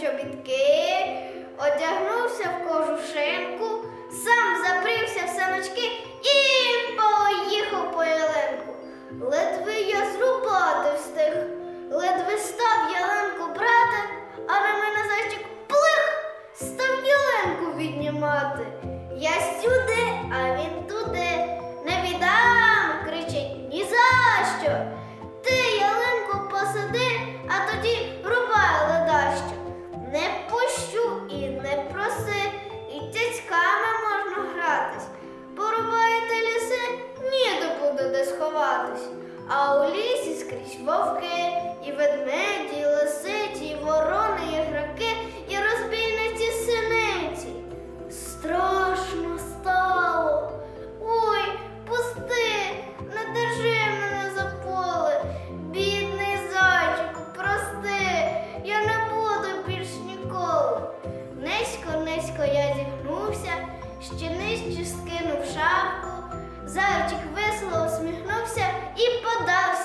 чобітки, одягнувся в кожушинку, сам запрився в саночки і поїхав по ялинку. Ледве я зрубати встиг, ледве став ялинку брати, а на мене зайчик плих став ялинку віднімати. Я сюди, А у лісі скрізь вовки, і ведмеді, і лисиці, і ворони, і граки, і розбійниці синиці. Страшно стало. Ой, пусти, не держи мене за поле. Бідний зайчику, прости, я не буду більш ніколи. Низько, низько я зігнувся, ще нижче скинув шапку. Зайчик весело усміхнувся і подав